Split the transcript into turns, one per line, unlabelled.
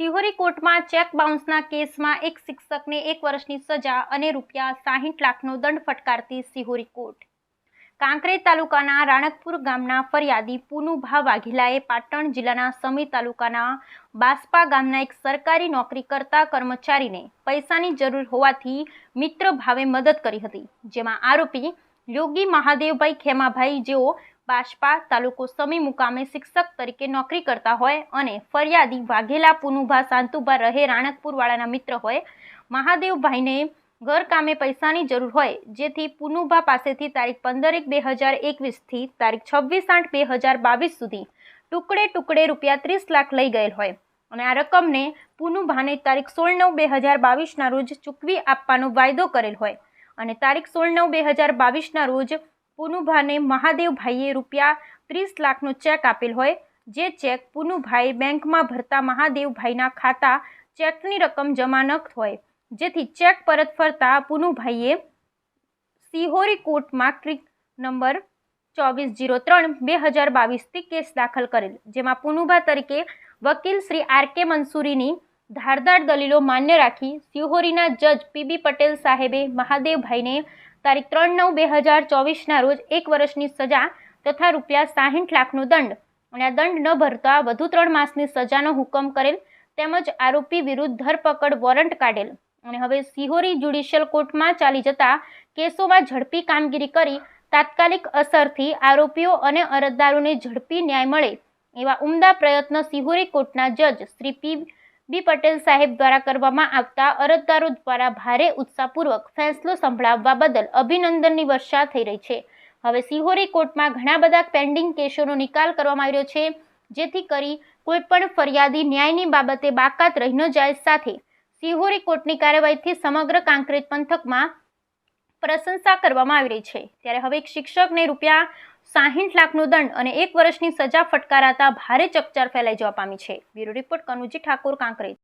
સિહોરી કોર્ટમાં ચેક બાઉન્સના કેસમાં એક શિક્ષકને એક વર્ષની સજા અને રૂપિયા સાહીઠ લાખનો દંડ ફટકારતી સિહોરી કોર્ટ. કાંકરેજ તાલુકાના રાણકપુર ગામના ફરિયાદી પુનુભા વાઘેલાએ પાટણ જિલ્લાના સમી તાલુકાના બાસ્પા ગામના એક સરકારી નોકરી કરતા કર્મચારીને પૈસાની જરૂર હોવાથી મિત્ર ભાવે મદદ કરી હતી, જેમાં આરોપી યોગી મહાદેવભાઈ ખેમાભાઈ, જેઓ બાસ્પા તાલુકો સમી મુકામે શિક્ષક તરીકે નોકરી કરતા હોય અને ફરિયાદી વાઘેલા પુનુભા શાંતુભા રહે રાણકપુરવાળાના મિત્ર હોય, મહાદેવભાઈને ઘર કામે પૈસાની જરૂર હોય, જેથી પુનુભા પાસેથી તારીખ પંદર એક બે હજાર એકવીસથી તારીખ છવ્વીસ આઠ બે હજાર બાવીસ સુધી ટુકડે ટુકડે રૂપિયા ત્રીસ લાખ લઈ ગયેલ હોય અને આ રકમને પુનુભાને તારીખ સોળ નવ બે હજાર બાવીસના રોજ ચૂકવી આપવાનો વાયદો કરેલ હોય અને તારીખ સોળ નવ બે હજાર બાવીસના રોજ પુનુભાને મહાદેવભાઈએ રૂપિયા ત્રીસ લાખનો ચેક આપેલ હોય, જે ચેક પુનુભાઈ બેંકમાં ભરતા મહાદેવભાઈના ખાતા ચેકની રકમ જમા ન હોય. જેથી ચેક પરત ફરતા પુનુભાઈએ સિહોરી કોર્ટમાં ક્રિક નંબર ચોવીસ જીરો ત્રણ બે હજાર બાવીસથી કેસ દાખલ કરેલ, જેમાં પુનુભા તરીકે વકીલ શ્રી આર કે મંસૂરીની ધારદાર દલીલો માન્ય રાખી સિહોરીના જજ પીબી પટેલ સાહેબે મહાદેવભાઈને તારીખ ત્રણ નવ બે હજાર ચોવીસના રોજ એક વર્ષની સજા તથા રૂપિયા સાહીઠ લાખનો દંડ અને આ દંડ ન ભરતા વધુ ત્રણ માસની સજાનો હુકમ કરેલ તેમજ આરોપી વિરુદ્ધ ધરપકડ વોરંટ કાઢેલ. અને હવે સિહોરી જ્યુડિશિયલ કોર્ટમાં ચાલી જતા કેસોમાં ઝડપી કામગીરી કરી તાત્કાલિક અસરથી આરોપીઓ અને અરજદારોને ઝડપી ન્યાય મળે એવા ઉમદા પ્રયત્ન સિહોરી કોર્ટના જજ શ્રી પી બી પટેલ સાહેબ દ્વારા કરવામાં આવતા અરજદારો દ્વારા ભારે ઉત્સાહપૂર્વક ફેંસલો સંભળાવવા બદલ અભિનંદનની વર્ષા થઈ રહી છે. હવે સિહોરી કોર્ટમાં ઘણા બધા પેન્ડિંગ કેસોનો નિકાલ કરવામાં આવ્યો છે, જેથી કરી કોઈપણ ફરિયાદી ન્યાયની બાબતે બાકાત રહી ન જાય. સાથે સિહોરી કોર્ટની કાર્યવાહીથી સમગ્ર કાંકરેજ પંથકમાં પ્રશંસા કરવામાં આવી રહી છે. ત્યારે હવે એક શિક્ષકને રૂપિયા સાહીઠ લાખનો દંડ અને એક વર્ષની સજા ફટકારાતા ભારે ચકચાર ફેલાઈ જવા પામી છે. Bureau report Kanuji Thakor, Kankrej.